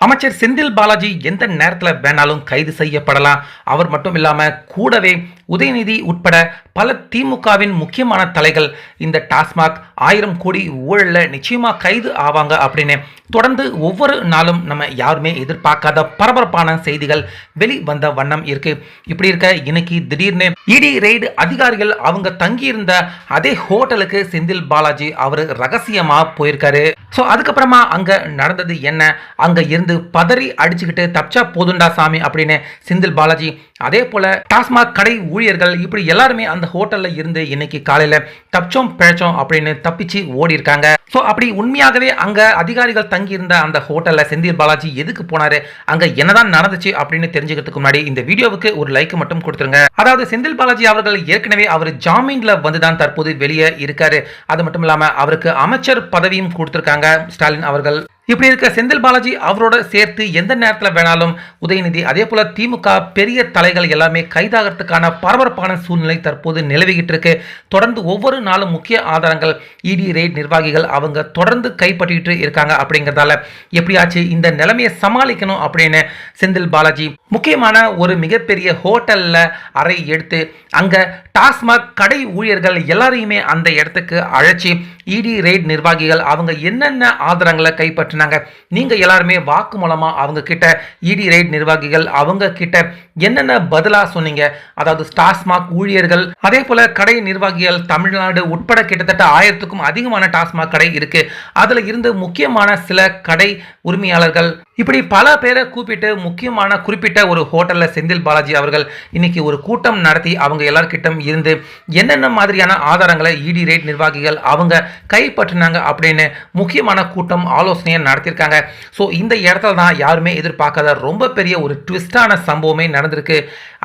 அமைச்சர் செந்தில் பாலாஜி எந்த நேரத்தில் வேணாலும் கைது செய்யப்படலாம்? அவர் மட்டும் இல்லாமல் கூடவே உதயநிதி உட்பட பல திமுகவின் முக்கியமான தலைகள் இந்த டாஸ்மாக் ஆயிரம் கோடி ஊழலில் நிச்சயமா கைது ஆவாங்க அப்படின்னு தொடர்ந்து ஒவ்வொரு நாளும் நம்ம யாருமே எதிர்பார்க்காத பரபரப்பான செய்திகள் வெளிவந்த வண்ணம் இருக்கு. இப்படி இருக்க இன்னைக்கு திடீர்னு இடி ரெய்டு அதிகாரிகள் அவங்க தங்கியிருந்த அதே ஹோட்டலுக்கு செந்தில் பாலாஜி அவர் ரகசியமா போயிருக்காரு. ஸோ அதுக்கப்புறமா அங்க நடந்தது என்ன? அங்க இருந்து பதறி அடிச்சுக்கிட்டு தப்சா போதுண்டா சாமி அப்படின்னு செந்தில் பாலாஜி அதே போல டாஸ்மாக் கடை ஊழியர்கள் இப்படி எல்லாருமே அந்த ஹோட்டல்ல இருந்து இன்னைக்கு காலையில் தப்பிச்சோம் பிழைச்சோம் அப்படின்னு தப்பிச்சு ஓடி இருக்காங்க ஸோ அப்படி உண்மையாகவே அங்க அதிகாரிகள் தங்கியிருந்த அந்த ஹோட்டல்ல செந்தில் பாலாஜி எதுக்கு போனாரு? அங்க என்னதான் நடந்துச்சு அப்படின்னு தெரிஞ்சுக்கிறதுக்கு முன்னாடி இந்த வீடியோவுக்கு ஒரு லைக் மட்டும் கொடுத்துருங்க. அதாவது செந்தில் பாலாஜி அவர்கள் ஏற்கனவே அவர் ஜாமீன்ல வந்துதான் தற்போது வெளியே இருக்காரு. அது மட்டும் இல்லாம அவருக்கு அமைச்சர் பதவியும் கொடுத்திருக்காங்க ஸ்டாலின் அவர்கள். இப்படி இருக்க செந்தில் பாலாஜி அவரோட சேர்த்து எந்த நேரத்தில் வேணாலும் உதயநிதி அதே போல திமுக பெரிய தலைகள் எல்லாமே கைதாகிறதுக்கான பரபரப்பான சூழ்நிலை தற்போது நிலவிக்கிட்டு இருக்கு. தொடர்ந்து ஒவ்வொரு நாளும் முக்கிய ஆதாரங்கள் இடி ரெய்ட் நிர்வாகிகள் அவங்க தொடர்ந்து கைப்பற்றிட்டு இருக்காங்க அப்படிங்கிறதால எப்படியாச்சு இந்த நிலைமையை சமாளிக்கணும் அப்படின்னு செந்தில் பாலாஜி முக்கியமான ஒரு மிகப்பெரிய ஹோட்டலில் அறை எடுத்து அங்க டாஸ்மாக் கடை ஊழியர்கள் எல்லாரையுமே அந்த இடத்துக்கு அழைச்சி இடி ரெய்ட் நிர்வாகிகள் அவங்க என்னென்ன ஆதாரங்களை கைப்பற்றினாங்க நீங்க எல்லாருமே வாக்கு மூலமா அவங்க கிட்ட இடி ரைட் நிர்வாகிகள் அவங்க கிட்ட என்னென்ன பதிலா சொன்னீங்க? அதாவது டாஸ்மாக் ஊழியர்கள் அதே போல கடை நிர்வாகிகள் தமிழ்நாடு உட்பட கிட்டத்தட்ட ஆயிரத்துக்கும் அதிகமான டாஸ்மாக் கடை இருக்கு. அதுல இருந்து முக்கியமான சில கடை உரிமையாளர்கள் இப்படி பல பேரை கூப்பிட்டு முக்கியமான குறிப்பிட்ட ஒரு ஹோட்டலில் செந்தில் பாலாஜி அவர்கள் இன்னைக்கு ஒரு கூட்டம் நடத்தி அவங்க எல்லார்கிட்டம் இருந்து என்னென்ன மாதிரியான ஆதாரங்களை இடி ரேட் நிர்வாகிகள் அவங்க கைப்பற்றினாங்க அப்படின்னு முக்கியமான கூட்டம் ஆலோசனையை நடத்தியிருக்காங்க. ஸோ இந்த இடத்துல தான் யாருமே எதிர்பார்க்காத ரொம்ப பெரிய ஒரு ட்விஸ்டான சம்பவமே நடந்திருக்கு.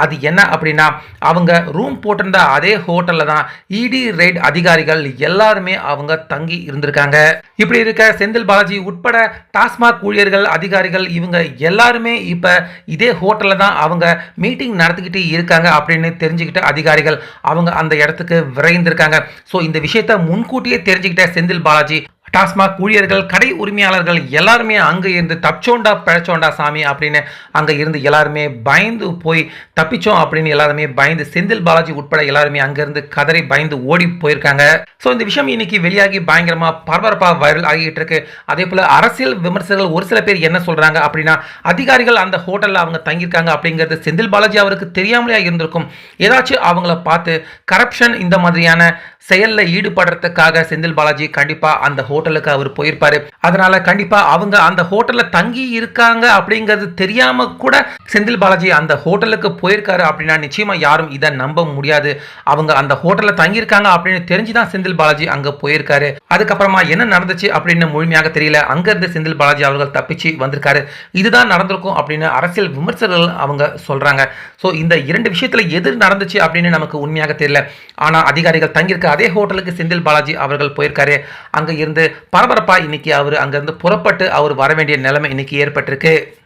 அது என்ன அப்படின்னா அவங்க ரூம் போட்டிருந்த அதே ஹோட்டலில் தான் இடி ரேட் அதிகாரிகள் எல்லாருமே அவங்க தங்கி இருந்திருக்காங்க. இப்படி இருக்க செந்தில் பாலாஜி உட்பட டாஸ்மாக் ஊழியர்கள் அதிகாரி அதிகாரிகள் இவங்க எல்லாருமே இப்போ இதே ஹோட்டலில் தான் அவங்க மீட்டிங் நடத்திக்கிட்டு இருக்காங்க அப்படின்னு தெரிஞ்சுக்கிட்ட அதிகாரிகள் அவங்க அந்த இடத்துக்கு விரைந்திருக்காங்க. ஸோ இந்த விஷயத்தை முன்கூட்டியே தெரிஞ்சுக்கிட்ட செந்தில் பாலாஜி டாஸ்மாக் ஊழியர்கள் கடை உரிமையாளர்கள் எல்லாருமே அங்கே இருந்து தப்பிச்சோண்டா பிழைச்சோண்டா சாமி அப்படின்னு அங்கே இருந்து எல்லாருமே பயந்து போய் தப்பிச்சோம் அப்படின்னு எல்லாருமே பயந்து செந்தில் பாலாஜி உட்பட எல்லாருமே அங்கேருந்து கதறி பயந்து ஓடி போயிருக்காங்க. ஸோ இந்த விஷயம் இன்னைக்கு வெளியாகி பயங்கரமாக பரபரப்பாக வைரல் ஆகிட்டு இருக்கு. அதே போல் அரசியல் விமர்சகர்கள் ஒரு சில பேர் என்ன சொல்கிறாங்க அப்படின்னா அதிகாரிகள் அந்த ஹோட்டலில் அவங்க தங்கியிருக்காங்க அப்படிங்கிறது செந்தில் பாலாஜி அவருக்கு தெரியாமலே இருந்திருக்கும். ஏதாச்சும் அவங்கள பார்த்து கரப்ஷன் இந்த மாதிரியான செயலில் ஈடுபடுறதுக்காக செந்தில் பாலாஜி கண்டிப்பாக அந்த ஹோட்டல் ஹோட்டலுக்கு அவர் போயிருப்பாரு. அதனால கண்டிப்பாக அவங்க அந்த ஹோட்டலில் தங்கி இருக்காங்க அப்படிங்கிறது தெரியாம கூட செந்தில் பாலாஜி அந்த ஹோட்டலுக்கு போயிருக்காரு அப்படின்னா நிச்சயமா யாரும் இதை நம்ப முடியாது. அவங்க அந்த ஹோட்டலில் தங்கியிருக்காங்க அப்படின்னு தெரிஞ்சு தான் செந்தில் பாலாஜி அங்க போயிருக்காரு. அதுக்கப்புறமா என்ன நடந்துச்சு அப்படின்னு முழுமையாக தெரியல. அங்கேருந்து செந்தில் பாலாஜி அவர்கள் தப்பிச்சு வந்திருக்காரு. இதுதான் நடந்திருக்கும் அப்படின்னு அரசியல் விமர்சகர்கள் அவங்க சொல்றாங்க. ஸோ இந்த இரண்டு விஷயத்துல எது நடந்துச்சு அப்படின்னு நமக்கு உண்மையாக தெரியல. ஆனா அதிகாரிகள் தங்கியிருக்க அதே ஹோட்டலுக்கு செந்தில் பாலாஜி அவர்கள் போயிருக்காரு. அங்க இருந்து பரபரப்பா இன்னைக்கு அவர் அங்கேருந்து புறப்பட்டு அவர் வர வேண்டிய நிலைமை இன்னைக்கு ஏற்பட்டிருக்கு.